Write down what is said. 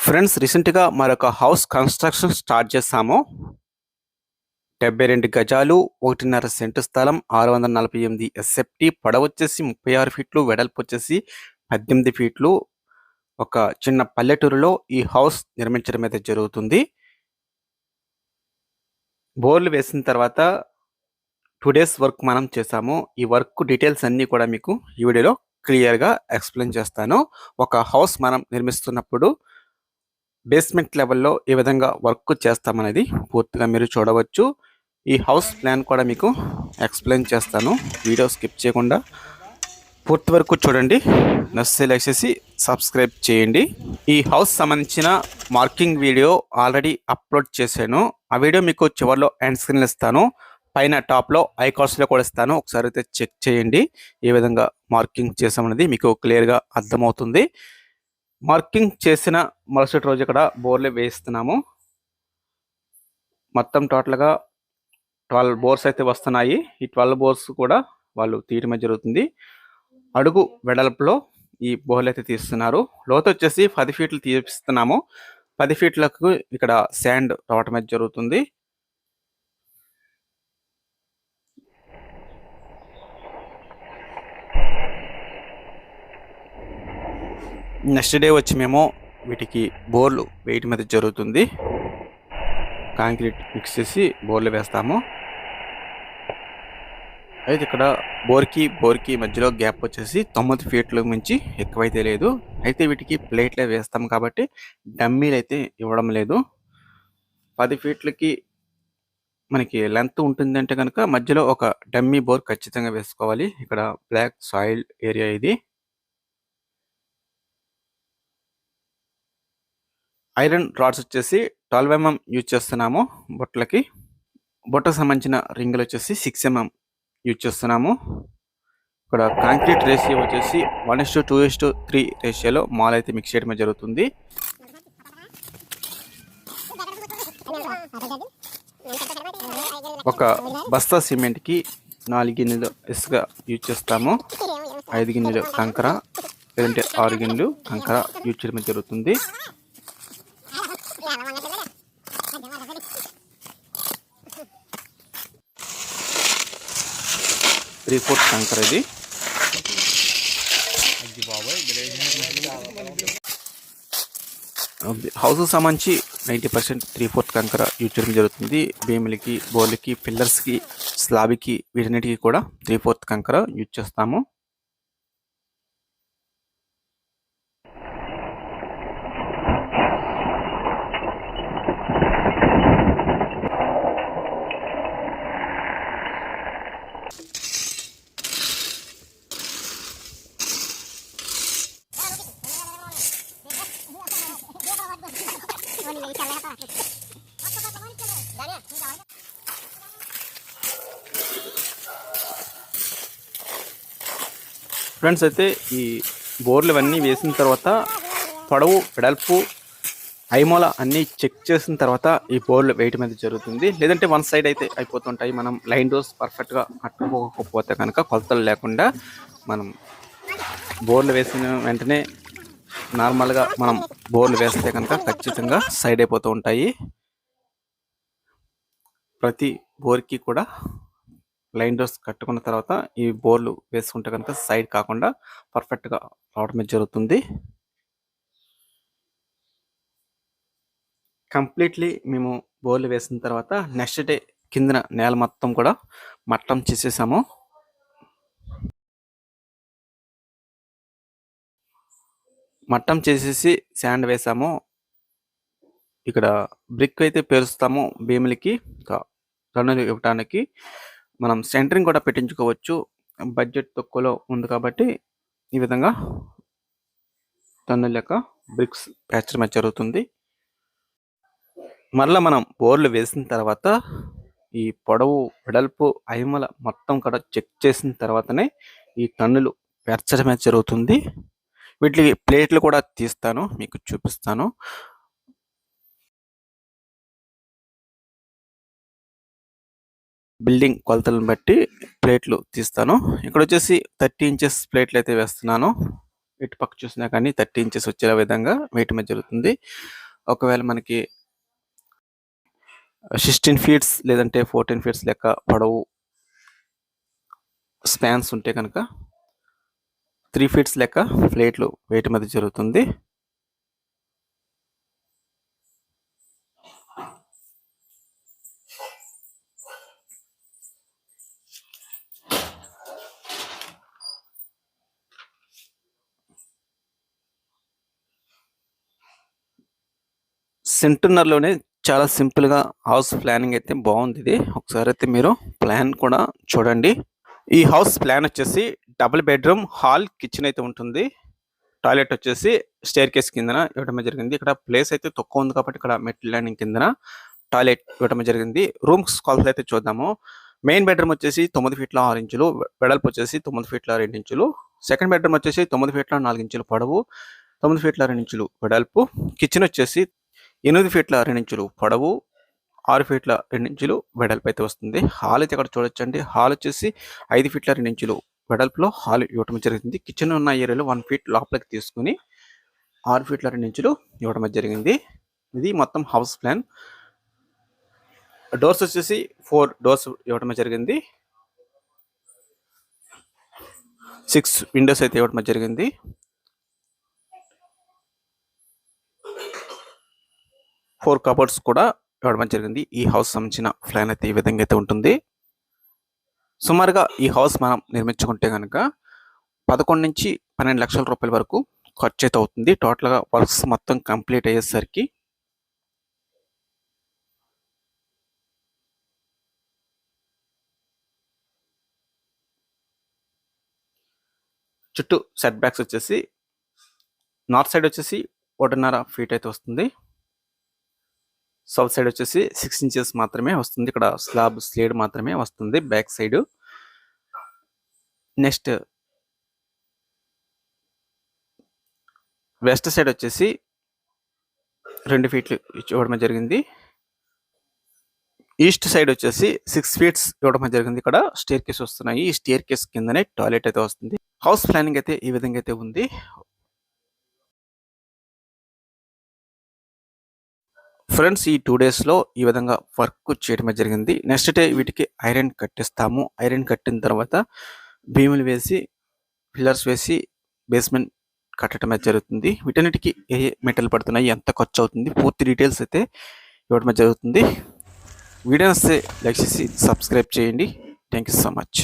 Friends రీసెంట్‌గా మరొక house construction start చేశాము. 72 గజాలు, 1.5 సెంటు స్థలం, 648 ఎస్ఎఫ్‌టి పొడవొచ్చేసి 36 ఫీట్లు, వెడల్పు వచ్చేసి పద్దెనిమిది ఫీట్లు. ఒక చిన్న పల్లెటూరులో ఈ హౌస్ నిర్మించడం అయితే జరుగుతుంది. బోర్లు వేసిన తర్వాత టూ డేస్ వర్క్ మనం చేసాము ఈ వర్క్ డీటెయిల్స్ అన్నీ కూడా మీకు ఈ వీడియోలో క్లియర్‌గా ఎక్స్‌ప్లెయిన్ చేస్తాను. ఒక హౌస్ మనం నిర్మిస్తున్నప్పుడు బేస్మెంట్ లెవెల్‌లో ఏ విధంగా వర్క్ చేస్తామనేది పూర్తిగా మీరు చూడవచ్చు. ఈ హౌస్ ప్లాన్ కూడా మీకు ఎక్స్‌ప్లెయిన్ చేస్తాను. వీడియో స్కిప్ చేయకుండా పూర్తి వరకు చూడండి. నచ్చితే లైక్ చేసి సబ్స్క్రైబ్ చేయండి. ఈ హౌస్ సంబంధించిన మార్కింగ్ వీడియో ఆల్రెడీ అప్‌లోడ్ చేశాను. ఆ వీడియో మీకు చివర్లో ఎండ్ స్క్రీన్‌లో ఇస్తాను. పైన టాప్‌లో ఐ కూడా ఇస్తాను. ఒకసారి అయితే చెక్ చేయండి. ఏ విధంగా మార్కింగ్ చేసామనేది మీకు క్లియర్‌గా అర్థమవుతుంది. మార్కింగ్ చేసిన మరుసటి రోజు ఇక్కడ బోర్లు వేయిస్తున్నాము. మొత్తం టోటల్‌గా 12 బోర్స్ అయితే వస్తున్నాయి. ఈ 12 బోర్స్ కూడా వాళ్ళు తీయడమే జరుగుతుంది. అడుగు వెడల్పులో ఈ బోర్లు అయితే తీస్తున్నారు. లోతొచ్చేసి 10 ఫీట్లు తీపిస్తున్నాము. పది ఫీట్లకు ఇక్కడ శాండ్ రావటం అయితే జరుగుతుంది. నెక్స్ట్ డే వచ్చి మేము వీటికి బోర్లు వేయటం మీద జరుగుతుంది. కాంక్రీట్ మిక్స్ చేసి బోర్లు వేస్తాము. అయితే ఇక్కడ బోర్‌కి, బోర్‌కి మధ్యలో గ్యాప్ వచ్చేసి తొమ్మిది ఫీట్లకు మించి ఎక్కువైతే లేదు. అయితే వీటికి ప్లేట్లే వేస్తాం కాబట్టి డమ్మీలు అయితే ఇవ్వడం లేదు. పది ఫీట్లకి మనకి లెంత్ ఉంటుందంటే కనుక మధ్యలో ఒక డమ్మీ బోర్ ఖచ్చితంగా వేసుకోవాలి. ఇక్కడ బ్లాక్ సాయిల్ ఏరియా ఇది. ఐరన్ రాడ్స్ వచ్చేసి 12 ఎంఎం యూజ్ చేస్తున్నాము బుట్టలకి. బుట్టకు సంబంధించిన రింగులు వచ్చేసి సిక్స్ ఎంఎం యూజ్ చేస్తున్నాము. ఇక్కడ కాంక్రీట్ రేషియో వచ్చేసి 1:2:3 రేషియోలో మాల్ అయితే మిక్స్ చేయడం జరుగుతుంది. ఒక బస్తా సిమెంట్‌కి నాలుగు గిన్నెలు ఇసుక యూజ్ చేస్తాము. ఐదు గిన్నెలు కంకర లేదంటే ఆరు గిన్నెలు కంకర యూజ్ చేయడం జరుగుతుంది. త్రీ ఫోర్త్ కంకర ఇది. హౌసెస్ సంబంధించి 90% త్రీ ఫోర్త్ కంకర యూజ్ చేయడం జరుగుతుంది. భీములకి, బోర్లకి, పిల్లర్స్‌కి, స్లాబ్‌కి వీటన్నిటికీ కూడా త్రీ ఫోర్త్ కంకర యూజ్ చేస్తాము. ఫ్రెండ్స్ అయితే ఈ బోర్లు ఇవన్నీ వేసిన తర్వాత పొడవు, వెడల్పు, ఐమోల అన్నీ చెక్ చేసిన తర్వాత ఈ బోర్లు వేయటం అయితే జరుగుతుంది. లేదంటే వన్ సైడ్ అయితే అయిపోతుంటాయి. మనం లైన్ డోర్స్ పర్ఫెక్ట్‌గా అట్టుకోకపోతే కనుక కొలతలు లేకుండా మనం బోర్లు వేసిన వెంటనే నార్మల్‌గా మనం బోర్లు వేస్తే కనుక ఖచ్చితంగా సైడ్ అయిపోతూ ఉంటాయి. ప్రతి బోర్‌కి కూడా లైన్ డోర్స్ కట్టుకున్న తర్వాత ఈ బోర్లు వేసుకుంటే కనుక సైడ్ కాకుండా పర్ఫెక్ట్‌గా రావడమే జరుగుతుంది. కంప్లీట్‌లీ మేము బోర్లు వేసిన తర్వాత నెక్స్ట్ డే కిందన నేల మొత్తం కూడా మట్టం చేసేసాము. మట్టం చేసేసి శాండ్ వేసాము. ఇక్కడ బ్రిక్ అయితే పేరుస్తాము భీములకి, ఇంకా ఇవ్వటానికి. మనం సెంటరింగ్ కూడా పెట్టించుకోవచ్చు. బడ్జెట్ తక్కువలో ఉంది కాబట్టి ఈ విధంగా టన్నుల లెక్క బ్రిక్స్ పేర్చడం జరుగుతుంది. మరలా మనం బోర్లు వేసిన తర్వాత ఈ పొడవు, వెడల్పు, ఐమల మొత్తం కూడా చెక్ చేసిన తర్వాతనే ఈ టన్నులు పేర్చడమే జరుగుతుంది. వీటికి ప్లేట్లు కూడా తీస్తాను. మీకు చూపిస్తాను. బిల్డింగ్ కొలతలను బట్టి ప్లేట్లు తీస్తాను. ఇక్కడ వచ్చేసి థర్టీ ఇంచెస్ ప్లేట్లు అయితే వేస్తున్నాను. ఇటు పక్క చూసినా కానీ థర్టీ ఇంచెస్ వచ్చే విధంగా వేయటం జరుగుతుంది ఒకవేళ మనకి సిక్స్టీన్ ఫీట్స్ లేదంటే ఫోర్టీన్ ఫీట్స్ లెక్క పొడవు స్పాన్స్ ఉంటే కనుక త్రీ ఫీట్స్ లెక్క ప్లేట్లు వేయటం అనేది జరుగుతుంది సెంటున్నర్లోనే చాలా సింపుల్గా హౌస్ ప్లానింగ్ అయితే బాగుంది ఇది. ఒకసారి అయితే మీరు ప్లాన్ కూడా చూడండి. ఈ హౌస్ ప్లాన్ వచ్చేసి డబుల్ బెడ్రూమ్ హాల్ కిచెన్ అయితే ఉంటుంది. టాయిలెట్ వచ్చేసి స్టేర్ కేస్ కిందన ఇవ్వడం జరిగింది. ఇక్కడ ప్లేస్ అయితే తక్కువ ఉంది కాబట్టి ఇక్కడ మెట్ల ల్యాండింగ్ కిందన టాయిలెట్ ఇవ్వడం జరిగింది. రూమ్స్ కాల్స్ అయితే చూద్దాము. మెయిన్ బెడ్రూమ్ వచ్చేసి తొమ్మిది ఫీట్ల ఆరు ఇంచులు వెడల్పు వచ్చేసి తొమ్మిది ఫీట్ల రెండు ఇంచులు సెకండ్ బెడ్రూమ్ వచ్చేసి తొమ్మిది ఫీట్ల నాలుగు ఇంచులు పొడవు తొమ్మిది ఫీట్ల రెండు ఇంచులు వెడల్పు కిచెన్ వచ్చేసి ఎనిమిది ఫీట్ల రెండు ఇంచులు పొడవు ఆరు ఫీట్ల రెండు ఇంచులు వెడల్పు అయితే వస్తుంది. హాల్ అయితే అక్కడ చూడొచ్చండి. హాల్ వచ్చేసి ఐదు ఫీట్ల రెండు ఇంచులు వెడల్పులో హాల్ ఇవ్వటం జరిగింది. కిచెన్ ఉన్న ఏరియాలో వన్ ఫీట్ లోపలికి తీసుకుని ఆరు ఫీట్ల రెండు ఇంచులు ఇవ్వడం జరిగింది. ఇది మొత్తం హౌస్ ప్లాన్. డోర్స్ వచ్చేసి ఫోర్ డోర్స్ ఇవ్వడం జరిగింది. సిక్స్ విండోస్ అయితే ఇవ్వడం జరిగింది. ఫోర్ కబోర్డ్స్ కూడా ఇవ్వడం జరిగింది. ఈ హౌస్ సంబంధించిన ప్లాన్ అయితే ఈ విధంగా అయితే ఉంటుంది. సుమారుగా ఈ హౌస్ మనం నిర్మించుకుంటే కనుక పదకొండు నుంచి పన్నెండు లక్షల రూపాయల వరకు ఖర్చు అయితే అవుతుంది. టోటల్గా వర్క్స్ మొత్తం కంప్లీట్ అయ్యేసరికి చుట్టూ సెట్ బ్యాక్స్ వచ్చేసి నార్త్ సైడ్ వచ్చేసి ఒకటిన్నర ఫీట్ అయితే వస్తుంది. సౌత్ సైడ్ వచ్చేసి సిక్స్ ఇంచెస్ మాత్రమే వస్తుంది. ఇక్కడ స్లాబ్ స్లేడ్ మాత్రమే వస్తుంది back side. Next west side వచ్చేసి రెండు ఫీట్లు ఇవ్వడం జరిగింది. ఈస్ట్ సైడ్ వచ్చేసి సిక్స్ ఫీట్స్ ఇవ్వడం జరిగింది. ఇక్కడ స్టేర్ కేస్ వస్తున్నాయి. ఈ స్టేర్ కేస్ కిందనే టాయిలెట్ అయితే వస్తుంది. హౌస్ ప్లానింగ్ అయితే ఈ విధంగా అయితే ఉంది. ఫ్రెండ్స్ ఈ టూ డేస్లో ఈ విధంగా వర్క్ చేయడం జరిగింది. నెక్స్ట్ డే వీటికి ఐరన్ కట్టిస్తాము. ఐరన్ కట్టిన తర్వాత భీములు వేసి పిల్లర్స్ వేసి బేస్మెంట్ కట్టడమే జరుగుతుంది. వీటన్నిటికీ ఏ మెటల్ పడుతున్నాయి ఎంత ఖర్చు అవుతుంది పూర్తి డీటెయిల్స్ అయితే ఇవ్వడమే జరుగుతుంది. వీడియోస్ లైక్ చేసి సబ్స్క్రైబ్ చేయండి. Thank you so much